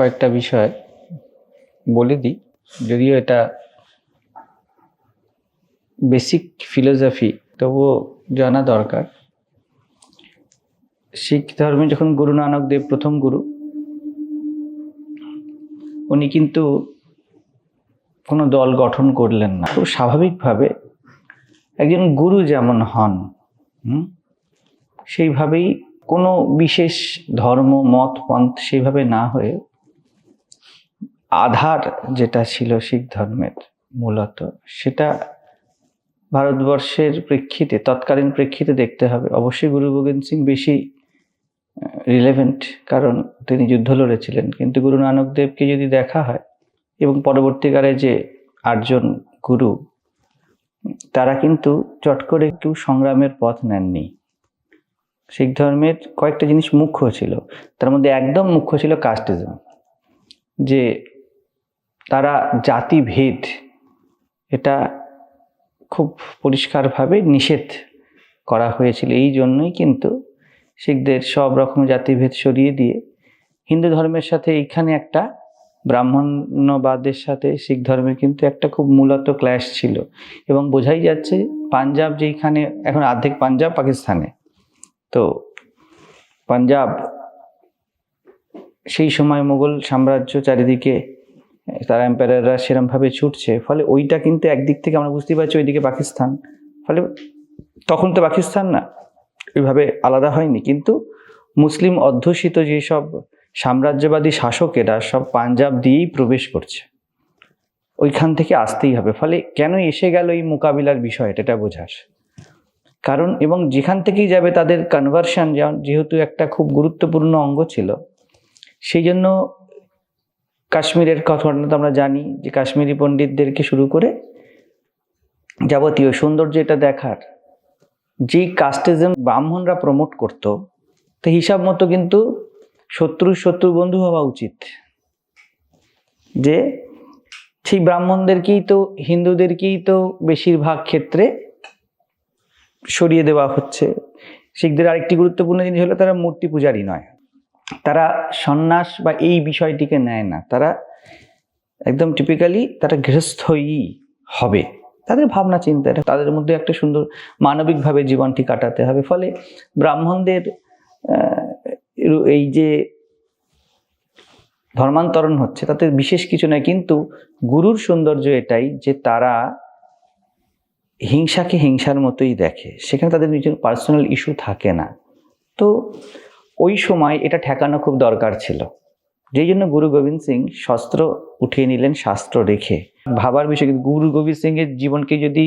কয়েকটা বিষয় বলে দিই। যদিও এটা বেসিক ফিলোসফি তবুও জানা দরকার। শিখ ধর্মে যখন গুরু নানক দেব প্রথম গুরু, উনি কিন্তু কোনো দল গঠন করলেন না। খুব স্বাভাবিকভাবে একজন গুরু যেমন হন সেইভাবেই কোনো বিশেষ ধর্ম, মত, পন্থ সেইভাবে না হয়ে আধার যেটা ছিল শিখ ধর্মের মূলত, সেটা ভারতবর্ষের প্রেক্ষিতে, তৎকালীন প্রেক্ষিতে দেখতে হবে। অবশ্যই গুরু গোবিন্দ সিং বেশি রিলেভেন্ট কারণ তিনি যুদ্ধ লড়েছিলেন। কিন্তু গুরু নানক দেবকে যদি দেখা হয়, এবং পরবর্তীকালে যে আটজন গুরু, তারা কিন্তু চট করে কেউ সংগ্রামের পথ নেননি। শিখ ধর্মের কয়েকটা জিনিস মুখ্য ছিল। তার মধ্যে একদম মুখ্য ছিল কাস্টিজম যে তারা জাতিভেদ, এটা খুব পরিষ্কারভাবে নিষেধ করা হয়েছিল। এই জন্যই কিন্তু শিখদের সব রকম জাতিভেদ সরিয়ে দিয়ে হিন্দু ধর্মের সাথে এইখানে একটা ব্রাহ্মণ্যবাদের সাথে শিখ ধর্মের কিন্তু একটা খুব মূলত ক্ল্যাশ ছিল। এবং বোঝাই যাচ্ছে পাঞ্জাব যেইখানে, এখন অর্ধেক পাঞ্জাব পাকিস্তানে। তো পাঞ্জাব সেই সময় মুঘল সাম্রাজ্য চারিদিকে তারা এম্পায়াররা সেরমভাবে ছুটছে। ফলে ওইটা কিন্তু একদিক থেকে আমরা বুঝতেই পারছি ওইদিকে পাকিস্তান। ফলে তখন তো পাকিস্তান না, ওইভাবে আলাদা হয়নি। কিন্তু মুসলিম অধ্যুষিত যেসব সাম্রাজ্যবাদী শাসকেরা সব পাঞ্জাব দিয়েই প্রবেশ করছে। ওইখান থেকে আসতেই হবে। ফলে কেন এসে গেল এই মোকাবিলার বিষয়টা এটা বোঝাস কারণ এবং যেখান থেকেই যাবে তাদের কনভার্সন যেহেতু একটা খুব গুরুত্বপূর্ণ অঙ্গ ছিল, সেই জন্য কাশ্মীরের ঘটনা তো আমরা জানি যে কাশ্মীরি পণ্ডিতদেরকে শুরু করে যাবতীয় সৌন্দর্য এটা দেখার যেই কাস্টিজম ব্রাহ্মণরা প্রমোট করত, তো হিসাব মতো কিন্তু শত্রুর শত্রু বন্ধু হওয়া উচিত। যে সেই ব্রাহ্মণদেরকেই তো, হিন্দুদেরকেই তো বেশিরভাগ ক্ষেত্রে সরিয়ে দেওয়া হচ্ছে। শিখদের আরেকটি গুরুত্বপূর্ণ জিনিস হলো তারা মূর্তি পূজারই নয়। তারা সন্ন্যাস বা এই বিষয়টিকে নেয় না। তারা একদম টিপিক্যালি তারা গৃহস্থই হবে। তাদের ভাবনা, চিন্তা তাদের মধ্যে একটা সুন্দর মানবিকভাবে জীবনটি কাটাতে হবে। ফলে ব্রাহ্মণদের এই যে ধর্মান্তরণ হচ্ছে, তাতে বিশেষ কিছু নয়, কিন্তু গুরুর সৌন্দর্য এটাই যে তারা হিংসাকে হিংসার মতোই দেখে। সেখানে তাদের নিজের পার্সোনাল ইস্যু থাকে না। তো ওই সময় এটা ঠেকানো খুব দরকার ছিল। যেই জন্য গুরু গোবিন্দ সিং শস্ত্র উঠিয়ে নিলেন, শাস্ত্র রেখে। ভাবার বিষয় গুরু গোবিন্দ সিং এর জীবনকে যদি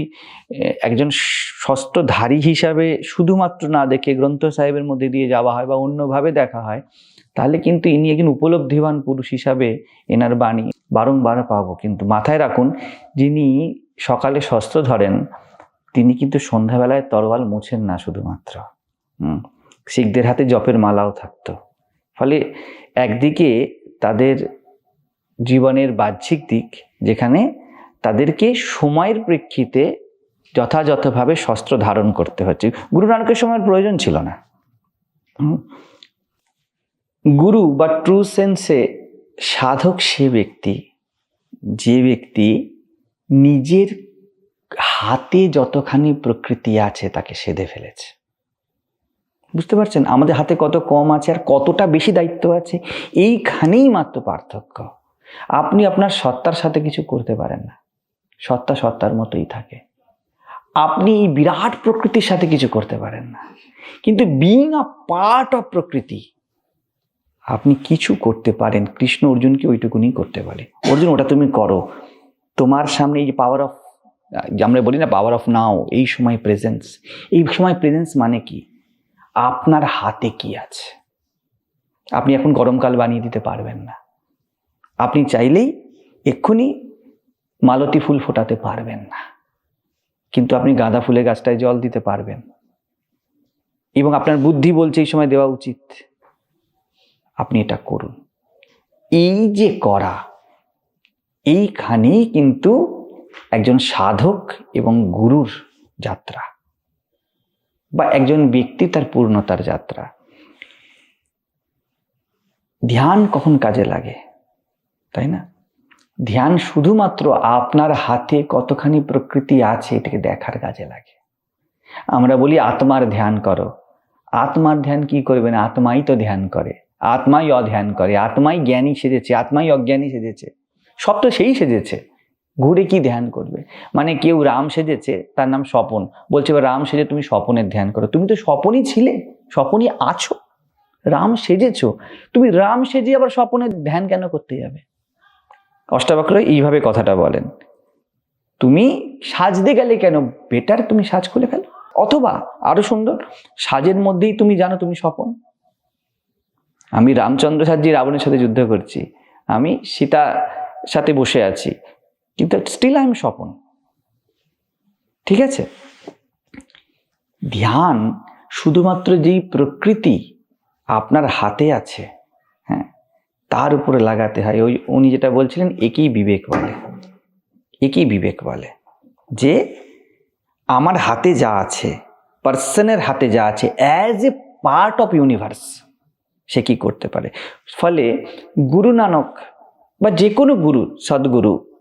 একজন শস্ত্রধারী হিসাবে শুধুমাত্র না দেখে গ্রন্থ সাহেবের মধ্যে দিয়ে যাওয়া হয় বা অন্যভাবে দেখা হয়, তাহলে কিন্তু ইনি একজন উপলব্ধিবান পুরুষ হিসাবে এনার বাণী বারংবার পাবো। কিন্তু মাথায় রাখুন, যিনি সকালে শস্ত্র ধরেন, তিনি কিন্তু সন্ধ্যাবেলায় তরোয়াল মুছেন না শুধুমাত্র। হুম। শিখদের হাতে জপের মালাও থাকতো। ফলে একদিকে তাদের জীবনের বাহ্যিক দিক, যেখানে তাদেরকে সময়ের প্রেক্ষিতে যথাযথভাবে শস্ত্র ধারণ করতে হচ্ছে। গুরু নানকের সময়ের প্রয়োজন ছিল না। গুরু বা ট্রু সেন্সে সাধক সে ব্যক্তি, যে ব্যক্তি নিজের হাতে যতখানি প্রকৃতি আছে তাকে সেধে ফেলেছে। বুঝতে পারছেন? আমাদের হাতে কত কম আছে আর কতটা বেশি দায়িত্ব আছে? এইখানেই মাত্র পার্থক্য। আপনি আপনার সত্তার সাথে কিছু করতে পারেন না। সত্তা সত্তার মতোই থাকে। আপনি এই বিরাট প্রকৃতির সাথে কিছু করতে পারেন না। কিন্তু বিং আ পার্ট অফ প্রকৃতি, আপনি কিছু করতে পারেন। কৃষ্ণ অর্জুনকে ওইটুকুনি করতে পারে। অর্জুন, ওটা তুমি করো। তোমার সামনে এই যে পাওয়ার অফ আমরা বলি না পাওয়ার অফ নাও এই সময় প্রেজেন্স এই সময় প্রেজেন্স মানে কি? আপনার হাতে কি আছে? আপনি এখন গরমকাল বানিয়ে দিতে পারবেন না। আপনি চাইলেই এক্ষুনি মালতী ফুল ফোটাতে পারবেন না। কিন্তু আপনি গাঁদা ফুলের গাছটায় জল দিতে পারবেন। এবং আপনার বুদ্ধি বলছে এই সময় দেওয়া উচিত। আপনি এটা করুন। এই যে করা, এইখানেই কিন্তু একজন সাধক এবং গুরুর যাত্রা। বা একজন ব্যক্তি তার পূর্ণতার যাত্রা। ধ্যান কখন কাজে লাগে? তাই না? ধ্যান শুধুমাত্র আপনার হাতে কতখানি প্রকৃতি আছে এটাকে দেখার কাজে লাগে। আমরা বলি, আত্মার ধ্যান করো। আত্মার ধ্যান কি করবে না? আত্মাই তো ধ্যান করে। আত্মাই অধ্যান করে। আত্মাই জ্ঞানী সেজেছে। আত্মাই অজ্ঞানী সেজেছে। সব তো সেই সেজেছে। ঘুরে কি ধ্যান করবে? মানে কেউ রাম সেজেছে, তার নাম স্বপন। বলছে, এবার রাম সেজে তুমি স্বপনের ধ্যান করো। তুমি তো স্বপনই ছিলে, স্বপনই আছো। রাম সেজেছো। তুমি রাম সেজে আবার স্বপনের ধ্যান কেন করতে যাবে? অষ্টাবক্র এইভাবে কথাটা বলেন। তুমি সাজতে গেলে কেন বেটার তুমি সাজ খুলে ফেলো? অথবা আরও সুন্দর, সাজের মধ্যেই তুমি জানো তুমি স্বপন? আমি রামচন্দ্র সাজি রাবণের সাথে যুদ্ধ করছি। আমি সীতা সাথে বসে আছি। কিন্তু স্টিল আই এম স্বপন। ঠিক আছে? ধ্যান শুধুমাত্র যেই প্রকৃতি আপনার হাতে আছে হ্যাঁ তার উপরে লাগাতে হয়। ওই উনি যেটা বলছিলেন, একই বিবেক বলে। একই বিবেক বলে যে আমার হাতে যা আছে, পার্সনের হাতে যা আছে as a part of universe সে কি করতে পারে? ফলে গুরু নানক বা যে কোনো গুরু, সদ্গুরু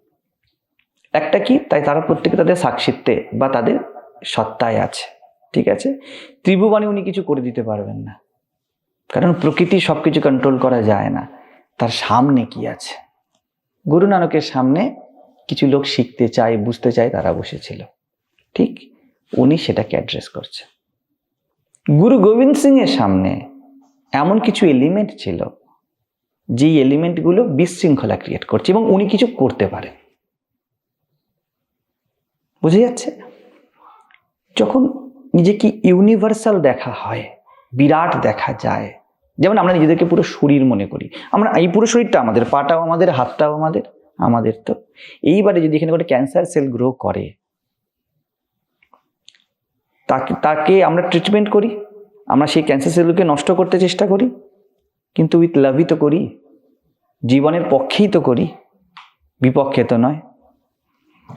একটা কি? তাই তারা প্রত্যেকে তাদের সাক্ষিত্বে বা তাদের সত্তায় আছে। ঠিক আছে? ত্রিভুবনে উনি কিছু করে দিতে পারবেন না। কারণ প্রকৃতি সব কিছু কন্ট্রোল করা যায় না। তার সামনে কি আছে? গুরু নানকের সামনে কিছু লোক শিখতে চায়, বুঝতে চায়, তারা বসেছিল। ঠিক উনি সেটাকে অ্যাড্রেস করছে গুরু গোবিন্দ সিং এর সামনে এমন কিছু এলিমেন্ট ছিল, যেই এলিমেন্টগুলো বিশৃঙ্খলা ক্রিয়েট করছে এবং উনি কিছু করতে পারেন। বুঝে যাচ্ছে? যখন নিজেকে ইউনিভার্সাল দেখা হয়, বিরাট দেখা যায়, যেমন আমরা নিজেদেরকে পুরো শরীর মনে করি, আমরা এই পুরো শরীরটা আমাদের পাটাও আমাদের, হাতটাও আমাদের আমাদের তো। এইবারে যদি এখানে কোনো ক্যান্সার সেল গ্রো করে, তাকে তাকে আমরা ট্রিটমেন্ট করি, আমরা সেই ক্যান্সার সেলকে নষ্ট করতে চেষ্টা করি, কিন্তু উইথ লাভই তো করি, জীবনের পক্ষেই তো করি, বিপক্ষে তো নয়।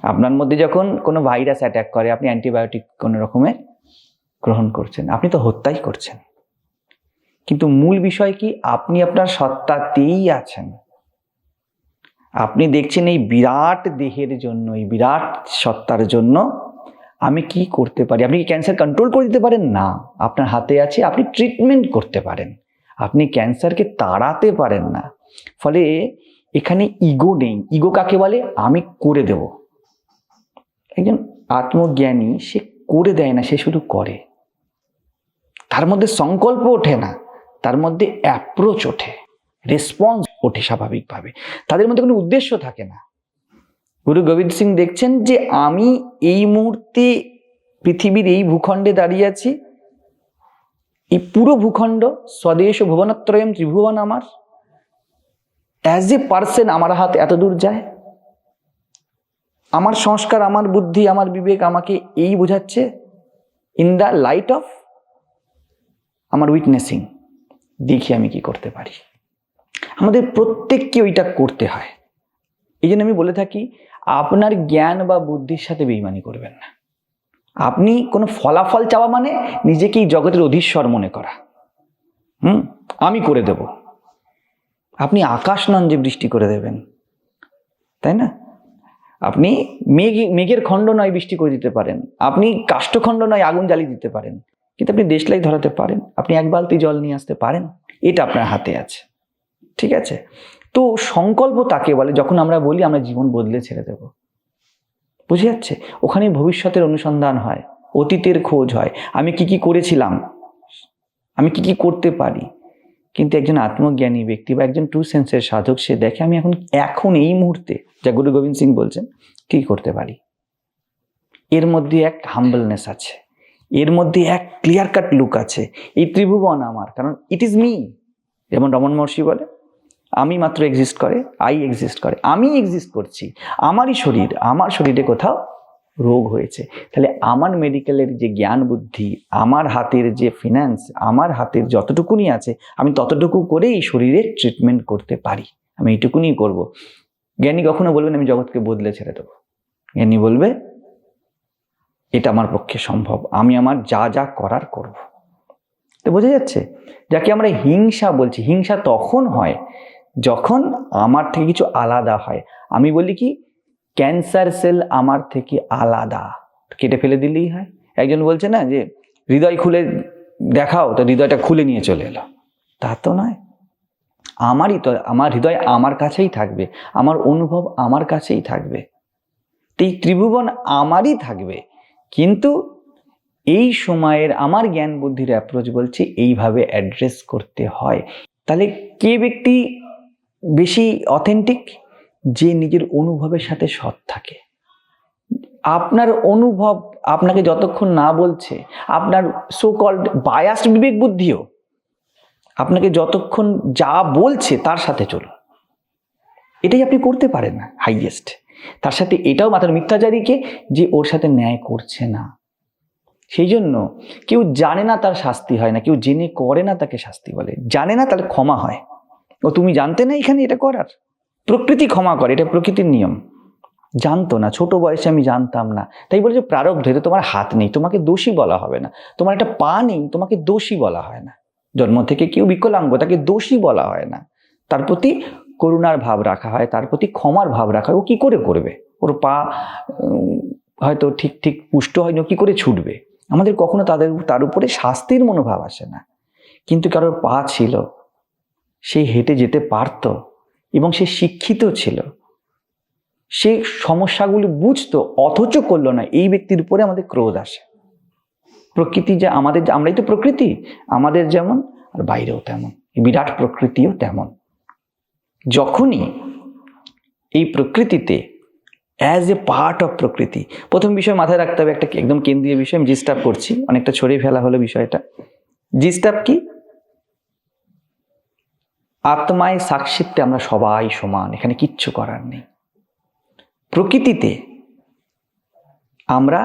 আপনার মধ্যে যখন কোনো ভাইরাস অ্যাটাক করে, আপনি অ্যান্টিবায়োটিক কোনো রকমের গ্রহণ করছেন, আপনি তো হত্যাই করছেন। কিন্তু মূল বিষয় কি? আপনি আপনার সত্তাতেই আছেন। আপনি দেখছেন এই বিরাট দেহের জন্য, এই বিরাট সত্তার জন্য আমি কি করতে পারি? আপনি কি ক্যান্সার কন্ট্রোল করে দিতে পারেন? না। আপনার হাতে আছে, আপনি ট্রিটমেন্ট করতে পারেন। আপনি ক্যান্সারকে তাড়াতে পারেন না। ফলে এখানে ইগো নেই। ইগো কাকে বলে? আমি করে দেব। একজন আত্মজ্ঞানী সে করে দেয় না, সে শুধু করে। তার মধ্যে সংকল্প ওঠে না, তার মধ্যে অ্যাপ্রোচ ওঠে রেসপন্স ওঠে স্বাভাবিকভাবে। তাদের মধ্যে কোনো উদ্দেশ্য থাকে না। গুরু গোবিন্দ সিং দেখছেন যে আমি এই মুহূর্তে পৃথিবীর এই ভূখণ্ডে দাঁড়িয়ে আছি, এই পুরো ভূখণ্ড স্বদেশ ভুবনত্রয়ম ত্রিভুবন আমার অ্যাজ এ পার্সন আমার হাত এত দূর যায় আমার সংস্কার, আমার বুদ্ধি, আমার বিবেক আমাকে এই বোঝাচ্ছে ইন দ্য লাইট অফ আমার উইটনেসিং দেখি আমি কি করতে পারি। আমাদের প্রত্যেককে ওইটা করতে হয়। এই জন্য আমি বলে থাকি, আপনার জ্ঞান বা বুদ্ধির সাথে বেইমানি করবেন না। আপনি কোনো ফলাফল চাওয়া মানে নিজেকেই জগতের অধীশ্বর মনে করা। হুম? আমি করে দেব। আপনি আকাশ নন যে বৃষ্টি করে দেবেন। তাই না? আপনি মেঘ, মেঘের খণ্ড নয় বৃষ্টি করে দিতে পারেন। আপনি কাষ্ঠখণ্ড নয় আগুন জ্বালিয়ে দিতে পারেন। কিন্তু আপনি দেশলাই ধরাতে পারেন। আপনি এক বালতি জল নিয়ে আসতে পারেন। এটা আপনার হাতে আছে। ঠিক আছে? তো সংকল্প তাকে বলে, যখন আমরা বলি, আমরা জীবন বদলে ছেড়ে দেব। বুঝে যাচ্ছে? ওখানে ভবিষ্যতের অনুসন্ধান হয়, অতীতের খোঁজ হয়। আমি কি কি করেছিলাম? আমি কি কি করতে পারি? কিন্তু একজন আত্মজ্ঞানী ব্যক্তি বা একজন ট্রু সেন্সের সাধক সে দেখে, আমি এখন এখন এই মুহূর্তে যা গুরু গোবিন্দ সিং বলছেন, কি করতে পারি? এর মধ্যে এক হাম্বলনেস আছে। এর মধ্যে এক ক্লিয়ার কাট লুক আছে। এই ত্রিভুবন আমার, কারণ ইট ইজ মি যেমন রমন মহর্ষি বলে, আমি মাত্র এক্সিস্ট করে আই এক্সিস্ট করে, আমি এক্সিস্ট করছি। আমারই শরীর, আমার শরীরে কোথাও রোগ হয়েছে। তাহলে আমার মেডিকেলের যে জ্ঞান বুদ্ধি, আমার হাতের যে ফিনান্স আমার হাতের যতটুকুনি আছে, আমি ততটুকু করে এই শরীরের ট্রিটমেন্ট করতে পারি। আমি এইটুকুনি করব। জ্ঞানী কখনো বলবেন আমি জগৎকে বদলে ছেড়ে দেবো। জ্ঞানী বলবে, এটা আমার পক্ষে সম্ভব। আমি আমার যা যা করার করব। তো বোঝা যাচ্ছে, যাকে আমরা হিংসা বলছি, হিংসা তখন হয় যখন আমার থেকে কিছু আলাদা হয়। আমি বলি কি ক্যান্সার সেল আমার থেকে আলাদা। কেটে ফেলে দিলেই হয়। একজন বলছে না যে, হৃদয় খুলে দেখাও, তো হৃদয়টা খুলে নিয়ে চলে এলো। তা তো নয়। আমারই তো, আমার হৃদয় আমার কাছেই থাকবে। আমার অনুভব আমার কাছেই থাকবে। এই ত্রিভুবন আমারই থাকবে। কিন্তু এই সময়ের আমার জ্ঞান বুদ্ধির অ্যাপ্রোচ বলছে, এইভাবে অ্যাড্রেস করতে হয়। তাহলে কে ব্যক্তি বেশি অথেন্টিক যে নিজের অনুভবের সাথে সৎ থাকে। আপনার অনুভব আপনাকে যতক্ষণ না বলছে, আপনার সো কল্ড বায়াসড বিবেক বুদ্ধিও আপনাকে যতক্ষণ যা বলছে তার সাথে চলুন। এটাই আপনি করতে পারেন না হাইয়েস্ট তার সাথে এটাও মাথার মিথ্যাচারীকে যে ওর সাথে ন্যায় করছে না। সেই জন্য কেউ জানে না তার শাস্তি হয় না, কেউ জেনে করে না তাকে শাস্তি বলে। জানে না তার ক্ষমা হয়। ও তুমি জানতে না এখানে এটা করার। প্রকৃতি ক্ষমা করে, এটা প্রকৃতির নিয়ম। জানতো না, ছোট বয়সে আমি জানতাম না। তাই বলে যে প্রারব্ধ এতে তোমার হাত নেই, তোমাকে দোষী বলা হবে না। তোমার একটা পা নেই, তোমাকে দোষী বলা হয় না। জন্ম থেকে কেউ বিকলাঙ্গ, তাকে দোষী বলা হয় না। তার প্রতি করুণার ভাব রাখা হয়, তার প্রতি ক্ষমার ভাব রাখা হয়। ও কী করে করবে? ওর পা হয়তো ঠিক ঠিক পুষ্ট হয়নি, ও কি করে ছুটবে? আমাদের কখনো তাদের, তার উপরে শাস্তির মনোভাব আসে না। কিন্তু কারোর পা ছিল, সে হেঁটে যেতে পারতো। এবং সে শিক্ষিত ছিল। সে সমস্যাগুলি বুঝতো, অথচ করল না। এই ব্যক্তির উপরে আমাদের ক্রোধ আসে। প্রকৃতি যে আমাদের আমরাই তো প্রকৃতি। আমাদের যেমন, আর বাইরেও তেমন। বিরাট প্রকৃতিও তেমন। যখনই এই প্রকৃতিতে অ্যাজ এ পার্ট অফ প্রকৃতি, প্রথম বিষয় মাথায় রাখতে হবে একটা একদম কেন্দ্রীয় বিষয়, আমি জিস্টাপ করছি। অনেকটা ছড়িয়ে ফেলা হলো বিষয়টা। জিস্টাপ কি? আত্মায় সাক্ষিত্বে আমরা সবাই সমান, এখানে কিচ্ছু করার নেই। প্রকৃতিতে আমরা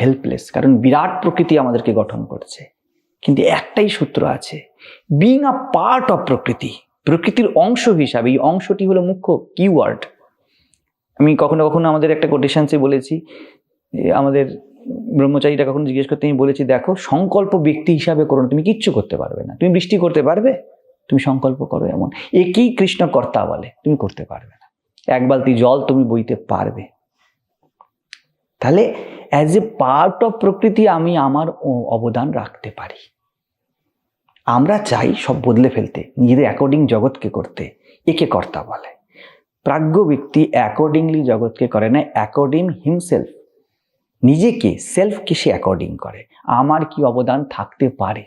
হেল্পলেস কারণ বিরাট প্রকৃতি আমাদেরকে গঠন করছে। কিন্তু একটাই সূত্র আছে বিং আ পার্ট অফ প্রকৃতি, প্রকৃতির অংশ হিসাবে, এই অংশটি হলো মুখ্য কিওয়ার্ড আমি কখনো কখনো আমাদের একটা কোটেশনসে বলেছি আমাদের ব্রহ্মচারীরা কখনো জিজ্ঞেস করতে আমি বলেছি, দেখো, সংকল্প ব্যক্তি হিসাবে করো তুমি কিচ্ছু করতে পারবে না। তুমি বৃষ্টি করতে পারবে? তুমি সংকল্প করো এমন। একই কৃষ্ণ কর্তা বলে? তুমি করতে পারবে না। এক বালতি জল তুমি বইতে পারবে। তাহলে অ্যাজ এ পার্ট অফ প্রকৃতি আমি আমার অবদান রাখতে পারি। আমরা চাই সব বদলে ফেলতে, নিজেদের অ্যাকর্ডিং জগৎকে করতে, একে কর্তা বলে। প্রাজ্ঞ ব্যক্তি অ্যাকর্ডিংলি জগৎকে করে না অ্যাকর্ডিং হিমসেলফ নিজেকে সেলফকে সে অ্যাকর্ডিং করে। আমার কি অবদান থাকতে পারে?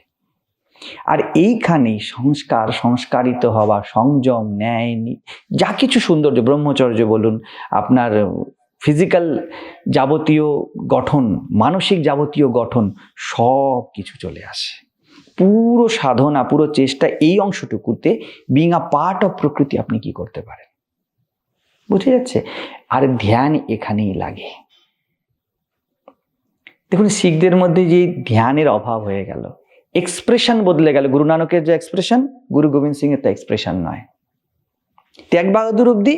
আর এইখানেই সংস্কার, সংস্কারিত হওয়া, সংযম, ন্যায় যা কিছু সৌন্দর্য, ব্রহ্মচর্য বলুন, আপনার ফিজিক্যাল যাবতীয় গঠন, মানসিক যাবতীয় গঠন সব কিছু চলে আসে। পুরো সাধনা, পুরো চেষ্টা এই অংশটুকুতে বিং আ পার্ট অফ প্রকৃতি আপনি কি করতে পারেন? বুঝে যাচ্ছে? আর ধ্যান এখানেই লাগে। দেখুন, শিখদের মধ্যে যে ধ্যানের অভাব হয়ে গেল এক্সপ্রেশন বদলে গেল। গুরু নানকের যে এক্সপ্রেশন, গুরু গোবিন্দ সিং এর তা এক্সপ্রেশন নয়। ত্যাগ বাহাদুর অব্দি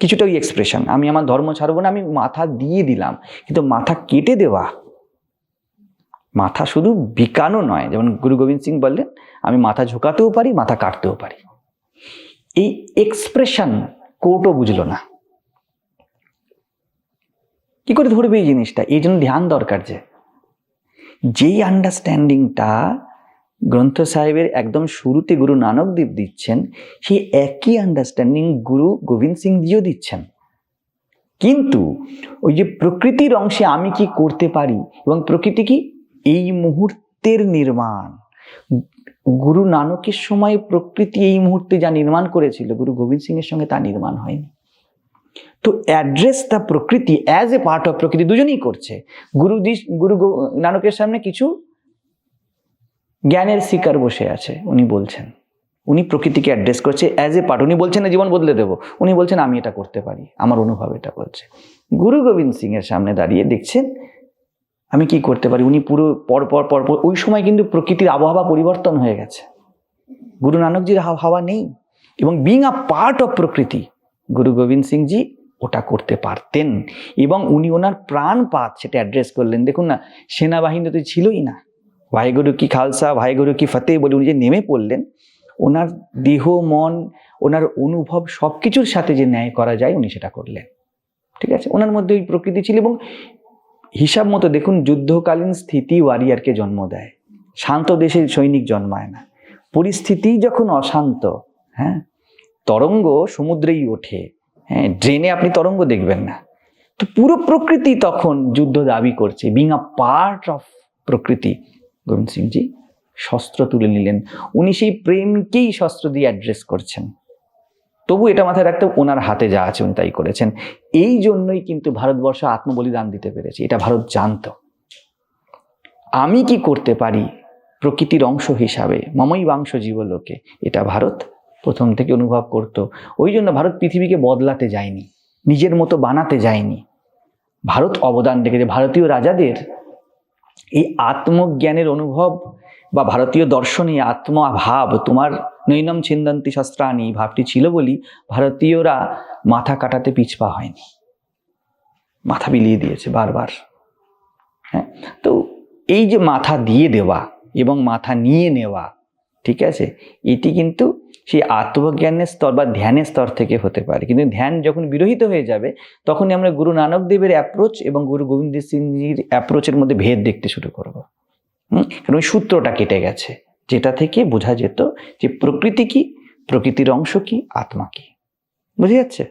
কিছুটা ওই এক্সপ্রেশন। আমি আমার ধর্ম ছাড়বো না, আমি মাথা দিয়ে দিলাম। কিন্তু মাথা কেটে দেওয়া, মাথা শুধু বিকানো নয়। যেমন গুরু গোবিন্দ সিং বললেন, আমি মাথা ঝোঁকাতেও পারি, মাথা কাটতেও পারি। এই এক্সপ্রেশন কোর্টও বুঝলো না। কি করে ধরবে এই জিনিসটা? এই জন্য ধ্যান দরকার যে, যেই আন্ডারস্ট্যান্ডিংটা গ্রন্থ সাহেবের একদম শুরুতে গুরু নানক দেব দিচ্ছেন, সেই একই আন্ডারস্ট্যান্ডিং গুরু গোবিন্দ সিংজিও দিচ্ছেন। কিন্তু ওই যে প্রকৃতির অংশে আমি কি করতে পারি এবং প্রকৃতি কি? এই মুহূর্তের নির্মাণ। গুরু নানকের সময় প্রকৃতি এই মুহূর্তে যা নির্মাণ করেছিল, গুরু গোবিন্দ সিং এর সঙ্গে তা নির্মাণ হয়নি। তো অ্যাড্রেস দ্য প্রকৃতি অ্যাজ এ পার্ট অফ প্রকৃতি দুজনেই করছে। গুরুজি গুরু নানকের সামনে কিছু জ্ঞানের শিকার বসে আছে, উনি বলছেন। উনি প্রকৃতিকে অ্যাড্রেস করছে অ্যাজ এ পার্ট উনি বলছেন, না, জীবন বদলে দেবো। উনি বলছেন, আমি এটা করতে পারি। আমার অনুভব এটা বলছে। গুরু গোবিন্দ সিং এর সামনে দাঁড়িয়ে দেখছেন, আমি কি করতে পারি? উনি পুরো পরপর পর পর পর, ওই সময় কিন্তু প্রকৃতির আবহাওয়া পরিবর্তন হয়ে গেছে। গুরু নানকজির হাওয়া নেই। এবং বিং আ পার্ট অফ প্রকৃতি, গুরু গোবিন্দ সিং জি ওটা করতে পারতেন। এবং উনি ওনার প্রাণপাত সেটা অ্যাড্রেস করলেন। দেখুন না সেনাবাহিনী তো ছিলই না। ভাইগুরু কি খালসা, ভাইগুরু কি ফতেহ বলে, উনি যে নেমে পড়লেন, ওনার দেহ, মন, ওনার অনুভব সব কিছুর সাথে যে ন্যায় করা যায়, উনি সেটা করলেন। ঠিক আছে? ওনার মধ্যে ওই প্রকৃতি ছিল এবং হিসাব মতো দেখুন, যুদ্ধকালীন স্থিতি ওয়ারিয়ারকে জন্ম দেয়। শান্ত দেশে সৈনিক জন্মায় না। পরিস্থিতি যখন অশান্ত হ্যাঁ তরঙ্গ সমুদ্রেই ওঠে। হ্যাঁ ড্রেনে আপনি তরঙ্গ দেখবেন না। তো পুরো প্রকৃতি তখন যুদ্ধ দাবি করছে বিং আ পার্ট অফ প্রকৃতি। গোবিন্দ সিংজি শস্ত্র তুলে নিলেন। উনি সেই প্রেমকেই শস্ত্র দিয়ে অ্যাড্রেস করছেন। তবু এটা মাথায় রাখতে ওনার হাতে যা আছে উনি তাই করেছেন। এই জন্যই কিন্তু ভারতবর্ষ আত্মবলিদান দিতে পেরেছে, এটা ভারত জানতো। আমি কি করতে পারি প্রকৃতির অংশ হিসাবে, মমই বাংশ জীবলোকে, এটা ভারত প্রথম থেকে অনুভব করত। ওই জন্য ভারত পৃথিবীকে বদলাতে যায়নি, নিজের মতো বানাতে যায়নি। ভারত অবদান রেখেছে, ভারতীয় রাজাদের এই আত্মজ্ঞানের অনুভব বা ভারতীয় দর্শনে আত্মভাব, তোমার নৈনম ছিন্দন্তি শস্ত্রাণী ভাবটি ছিল বলি ভারতীয়রা মাথা কাটাতে পিছপা হয়নি। মাথা বিলিয়ে দিয়েছে বারবার। হ্যাঁ তো এই যে মাথা দিয়ে দেওয়া এবং মাথা নিয়ে নেওয়া, ঠিক আছে? এটি কিন্তু সেই আত্মজ্ঞানের স্তর বা ধ্যানের স্তর থেকে হতে পারে। কিন্তু ধ্যান যখন বিরহিত হয়ে যাবে, তখনই আমরা গুরু নানক দেবের অ্যাপ্রোচ এবং গুরু গোবিন্দ সিংজির অ্যাপ্রোচের মধ্যে ভেদ দেখতে শুরু করব। হুম? কারণ ওই সূত্রটা কেটে গেছে, যেটা থেকে বোঝা যেত যে প্রকৃতি কি? প্রকৃতির অংশ কি? আত্মা কি? বুঝে যাচ্ছে?